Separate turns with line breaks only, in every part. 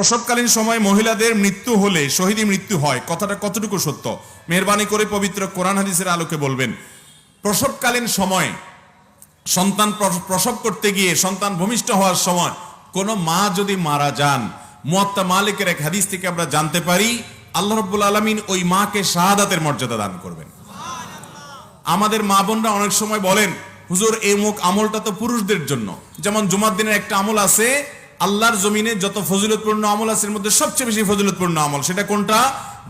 প্রসবকালীন সময় মহিলাদের মৃত্যু হলে শহীদী মৃত্যু হয়। কথাটা কতটুকু সত্য? মেহরবানি করে পবিত্র কোরআন হাদিসের আলোকে বলবেন, প্রসবকালীন সময় সন্তান প্রসব করতে গিয়ে সন্তান ভূমিষ্ঠ হওয়ার সময় কোনো মা যদি মারা যান, মুয়াত্তা মালিকের এক হাদিস থেকে আমরা জানতে পারি, আল্লাহ রব্বুল আলমিন ওই মাকে শাহাদাতের মর্যাদা দান করবেন। আমাদের মা বোনরা অনেক সময় বলেন, হুজুর, এই মুখ আমলটা তো পুরুষদের জন্য। যেমন জুমার দিনের একটা আমল আছে আল্লাহর জমিনে যত ফজিলতপূর্ণ আমল আছে, এর মধ্যে সবচেয়ে বেশি ফজিলতপূর্ণ আমল সেটা কোনটা?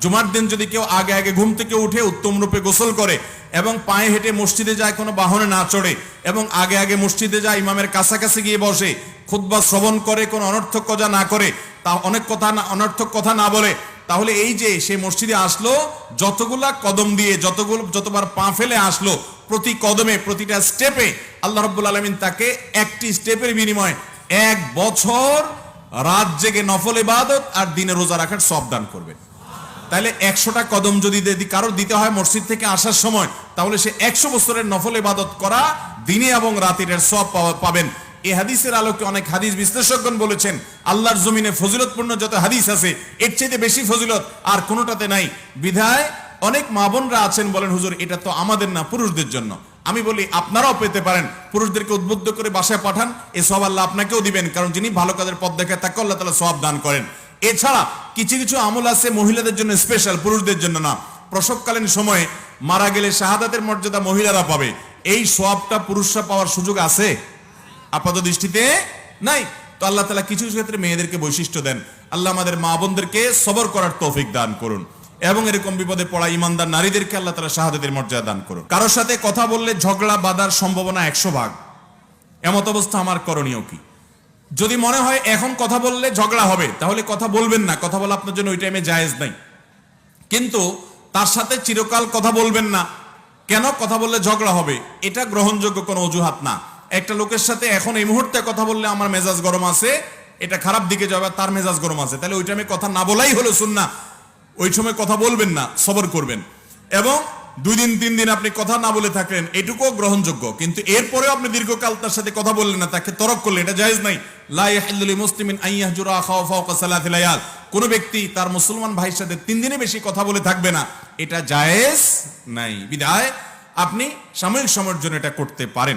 জুমার দিন যদি কেউ আগে আগে ঘুম থেকে উঠে উত্তম রূপে গোসল করে এবং পায়ে হেঁটে মসজিদে যায়, কোনো বাহনে না চড়ে এবং আগে আগে মসজিদে যায়, ইমামের কাছাকাছি গিয়ে বসে, খুতবা শ্রবণ করে, কোনো অনর্থক কথা না করে, তা অনেক কথা না, অনর্থক কথা না বলে, তাহলে এই যে সে মসজিদে আসলো, যতগুলা কদম দিয়ে, যতগুলো, যতবার পা ফেলে আসলো, প্রতি কদমে, প্রতিটা স্টেপে আল্লাহ রব্বুল আলমিন তাকে একটি স্টেপের বিনিময়ে এক বছর রাত জেগে নফল ইবাদত আর দিনে রোজা রাখার সব দান করবে। তাহলে একশোটা কদম যদি কারোর দিতে হয় মসজিদ থেকে আসার সময়, তাহলে সে একশো বছরের নফল ইবাদত করা দিনে এবং রাতের সব পাবেন। এই হাদিসের আলোকে অনেক হাদিস বিশ্লেষকগণ বলেছেন, আল্লাহর জমিনে ফজিলতপূর্ণ যত হাদিস আছে, এর চাইতে বেশি ফজিলত আর কোনোটাতে নাই। বিধায় অনেক মা বোনরা আছেন বলেন, হুজুর, এটা তো আমাদের না, পুরুষদের জন্য। আমি বলি, আপনারাও পেতে পারেন। পুরুষদেরকে উদ্বুদ্ধ করে বাসায় পাঠান এ সব আল্লাহ আপনাকেও দিবেন, কারণ যিনি ভালো কাজের পথ দেখায়, তাকে আল্লাহ তালা সব দান করেন। এছাড়া কিছু কিছু আমল আছে মহিলাদের জন্য স্পেশাল পুরুষদের জন্য না। প্রসবকালীন সময়ে মারা গেলে শাহাদাতের মর্যাদা মহিলারা পাবে। এই সবটা পুরুষরা পাওয়ার সুযোগ আছে? আপাত দৃষ্টিতে নাই। তো আল্লাহ তালা কিছু ক্ষেত্রে মেয়েদেরকে বৈশিষ্ট্য দেন। আল্লাহ আমাদের মা বোনদেরকে সবর করার তৌফিক দান করুন। এবং এরকম বিপদে পড়া ইমানদার নারীদেরকে আল্লাহ তারা শাহাদাতের মর্যাদা দান করুন কারোর সাথে কথা বললে ঝগড়া বাঁধার সম্ভাবনা একশো ভাগ। এমত অবস্থা আমার করণীয় কি? যদি মনে হয় এখন কথা বললে ঝগড়া হবে, তাহলে কথা বলবেন না, কথা বলা আপনার জন্য ওই টাইমে জায়েজ নাই। কিন্তু তার সাথে চিরকাল কথা বলবেন না, কেন কথা বললে ঝগড়া হবে? এটা গ্রহণযোগ্য কোনো অজুহাত না। একটা লোকের সাথে এখন এই মুহূর্তে কথা বললে আমার মেজাজ গরম আছে, এটা খারাপ দিকে যাবে, তার মেজাজ গরম আছে। তাহলে ওই টাইমে কথা না বলাই হলো শুননা ওই সময় কথা বলবেন না, সবর করবেন। এবং দুই দিন, তিন দিন আপনি কথা না বলে থাকলেন, এটুকুও গ্রহণযোগ্য। কিন্তু এরপরেও আপনি দীর্ঘকাল তার সাথে কথা বললেন না, তাকে তরক করলেন, এটা জায়েজ নাই। লায়াল কোন ব্যক্তি তার মুসলমান ভাইয়ের সাথে তিন দিনে বেশি কথা বলে থাকবে না, এটা জায়েজ নাই। বিদায়, আপনি সাময়িক সময়ের জন্য এটা করতে পারেন।